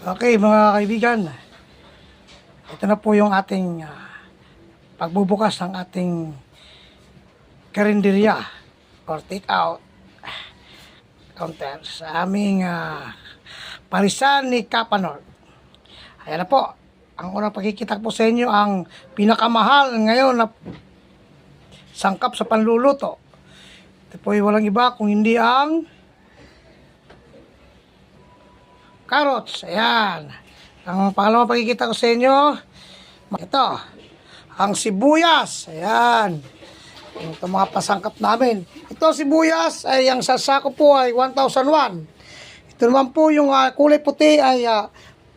Okay, mga kaibigan. Ito na po yung ating ah, pagbubukas ng ating karinderya or take out counter sa aming ah, parisan ni Kapanor. Ayan na po. Ang unang pagkikita po sa inyo ang pinakamahal ngayon na sangkap sa panluluto. Ito po ay walang iba kung hindi ang carrots. Ayan. Ang pangalawang pagkikita ko sa inyo, ito, ang sibuyas. Ayan. Ito mga pasangkap namin. Ito sibuyas, ay ang sasako po ay 1,001. Ito naman po yung ah, kulay puti ay ah,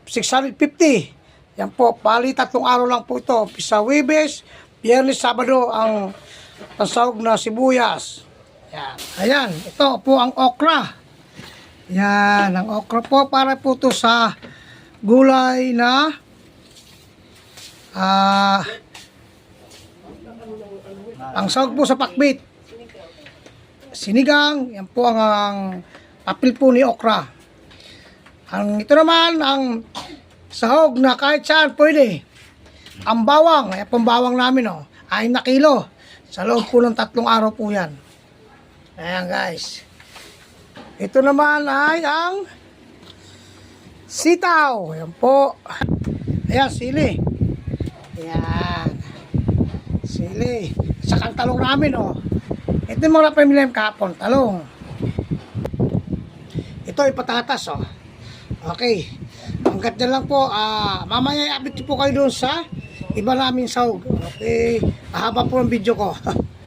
650. Yan po, pali tatlong araw lang po ito. Pisa Wibes, Biyernes, Sabado ang tasawag na sibuyas. Yan. Ayan, ito po ang okra. Yan, ang okra po para po to sa gulay na ah ang sahog po sa pakbit. Sinigang, yan po ang, ang papel po ni okra. Ang ito naman ang sahog na kahit saan pwede. Ang bawang, ay pong bawang namin oh, ay na kilo. Sa loob po ng tatlong araw po yan. Ayan guys. Ito naman ay ang sitaw. Ayan po. Ayan, sili. Ayan. Sili. Saka ang talong namin, oh. Ito yung mga pamilyang kapon, talong. Ito ay patatas, oh. Okay. Hanggat na lang po, ah, mamaya i-update po kayo doon sa iba naming sahog. Okay. Mahaba po ang video ko.